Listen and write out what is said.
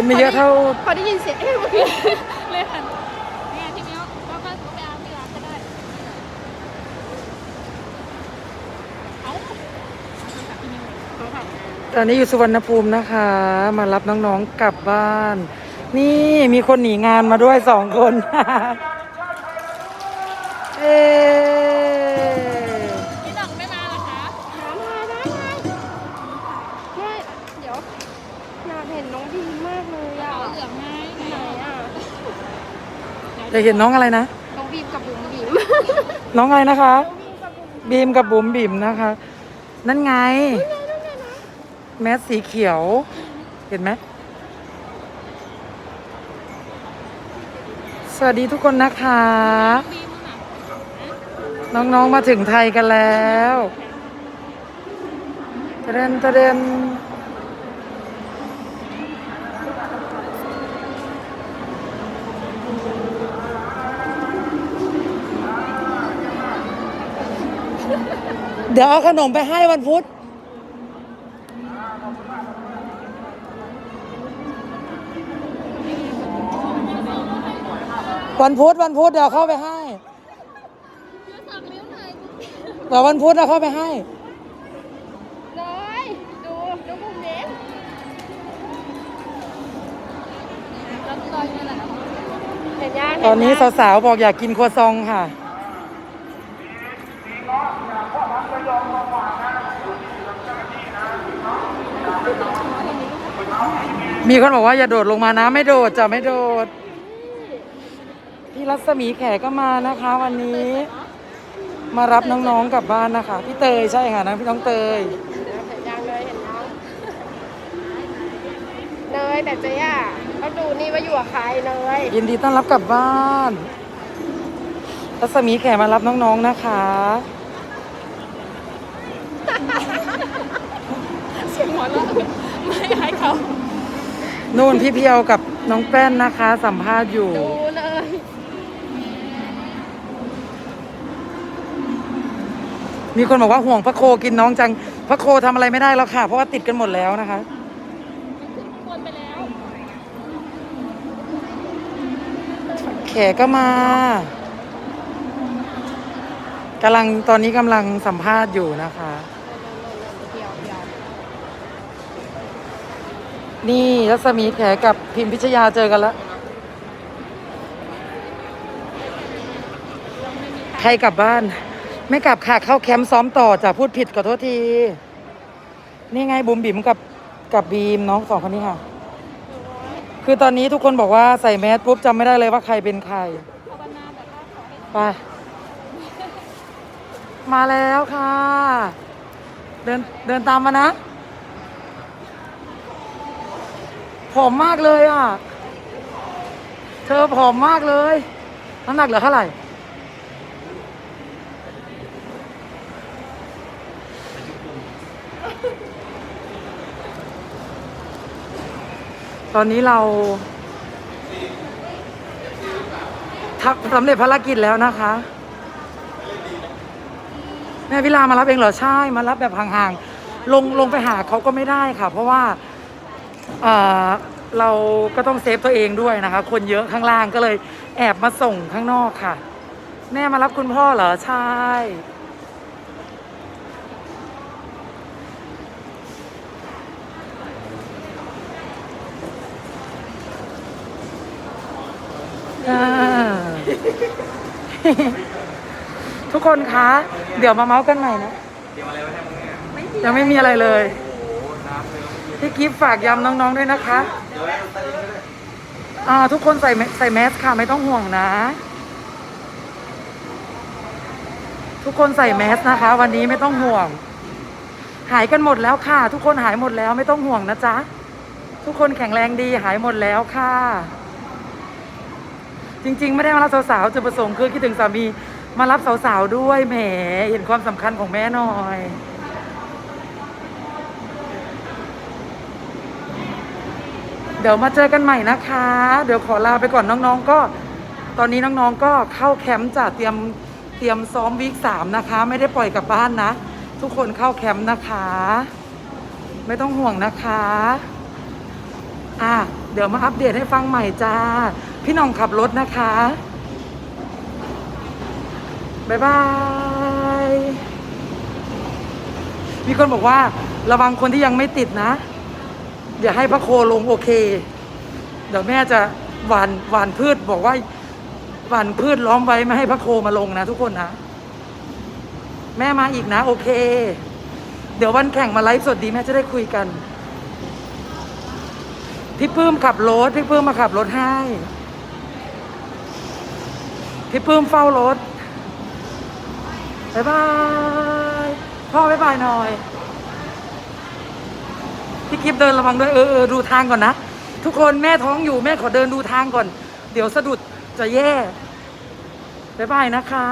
คนไม่เยอะเท่า พอได้ยินเสียงเอ๊ะเมื่อกี้เลยค่ะนี่ไงพี่มิ้วก็ก็ไปเอาที่ร้านก็ได้เอาพี่มิ้วเขาค่ะตอนนี้อยู่สุวรรณภูมินะคะ มารับน้องๆกลับบ้าน นี่มีคนหนีงานมาด้วยสองคน เอ๊ อยากเห็นน้องอะไรนะ น้องบีมกับบุ๋มบีมน้องอะไรนะคะ บีมกับบุ๋มบิ๋มนะคะ นั่นไง แมสสีเขียว เห็นไหมสวัสดีทุกคนนะคะบีมน่ะน้องๆมาถึงไทยกันแล้วตะเดนตะเดน ดี๋ยวเอาขนมไปให้วันพุธวันพุธวันพุธเดี๋ยวเข้าไปให้เดี๋ยววันพุธเอาเข้าไปให้เลยดูน้องบุ๋มเด็กแล้วลอยนี่แหละเห็นยังตอนนี้สาวๆบอกอยากกินครัวซองค่ะ มีคนบอกว่าอย่าโดดลงมานะ ไม่โดดจะไม่โดด พี่รัศมีแขกก็มานะคะ วันนี้ มารับน้องๆกลับบ้านนะคะ พี่เตยใช่ค่ะนะพี่น้องเตยเห็นยังเลยเห็นน้องเนยแต่เจ๊อะเขาดูนี่ว่าอยู่กับใครเนยยินดีต้อนรับกลับบ้านรัศมีแขกมารับน้องๆนะคะ สียงหัวเราะไม่ให้เขานู่นพี่เพียวกับน้องแป้นนะคะ สัมภาษณ์อยู่ ดูเลยมีคนบอกว่าห่วงพระโคกินน้องจัง พระโคทำอะไรไม่ได้แล้วค่ะ เพราะว่าติดกันหมดแล้วนะคะ ควรไปแล้ว แขกก็มากำลังตอนนี้กำลังสัมภาษณ์อยู่นะคะ เดี๋ยวเดี๋ยว นี่รัศมีแขกกับพิมพิชยาเจอกันแล้ว ใครกลับบ้าน ไม่กลับค่ะเข้าแคมป์ซ้อมต่อจะพูดผิดขอโทษที นี่ไงบุ๋มบิ๋มกับกับบีมน้องสองคนนี้ค่ะ คือตอนนี้ทุกคนบอกว่าใส่แมสปุ๊บจำไม่ได้เลยว่าใครเป็นใครไปมาแล้วค่ะ เดินเดินตามมานะ ผ อมมากเลยอะ เธอผอมมากเลยน้ำหนักเหลือเท่าไหร่ตอนนี้เราทักสำเร็จภารกิจแล้วนะคะ แม่วิลามารับเองเหรอใช่มารับแบบห่างๆลงลงไปหาเขาก็ไม่ได้ค่ะ เพราะว่า เอ่อเราก็ต้องเซฟตัวเองด้วยนะคะ คนเยอะข้างล่างก็เลยแอบมาส่งข้างนอกค่ะ แม่มารับคุณพ่อเหรอ ใช่อ่าทุกคนคะ เดี๋ยวมาเมาส์กันใหม่นะยังไม่มีอะไรเลย พี่กิฟต์ฝากย้ำน้องๆด้วยนะคะอ่าทุกคนใส่ใส่แมสค่ะไม่ต้องห่วงนะ ทุกคนใส่แมสนะคะ วันนี้ไม่ต้องห่วง หายกันหมดแล้วค่ะ ทุกคนหายหมดแล้วไม่ต้องห่วงนะจ๊ะทุกคนแข็งแรงดีหายหมดแล้วค่ะ จริง ๆ ไม่ได้มารับสาวๆจุดประสงค์คือคิดถึงสามีมารับสาวๆด้วยแหมเห็นความสำคัญของแม่หน่อย เดี๋ยวมาเจอกันใหม่นะคะ เดี๋ยวขอลาไปก่อนน้องๆ ก็ ตอนนี้น้องๆ ก็เข้าแคมป์จะเตรียมเตรียมซ้อมวีคสามนะคะ ไม่ได้ปล่อยกลับบ้านนะ ทุกคนเข้าแคมป์นะคะ ไม่ต้องห่วงนะคะอะเดี๋ยวมาอัปเดตให้ฟังใหม่จ้า พี่น้องขับรถนะคะ บ๊ายบาย มีคนบอกว่าระวังคนที่ยังไม่ติดนะ อย่าให้พระโคลงโอเค เดี๋ยวแม่จะหวานหวานพืชบอกว่าหวานพืชล้อมไว้ไม่ให้พระโคมาลงนะทุกคนนะ แม่มาอีกนะ โอเค เดี๋ยววันแข่งมาไลฟ์สดดีแม่จะได้คุยกัน พี่ปื้มขับรถ พี่ปื้มมาขับรถให้ พี่ปื้มเฝ้ารถบายบาย พ่อบายบายหน่อย พี่กิฟเดินระวังด้วยเออเออดูทางก่อนนะ ทุกคนแม่ท้องอยู่แม่ขอเดินดูทางก่อน เดี๋ยวสะดุดจะแย่บายบายนะคะ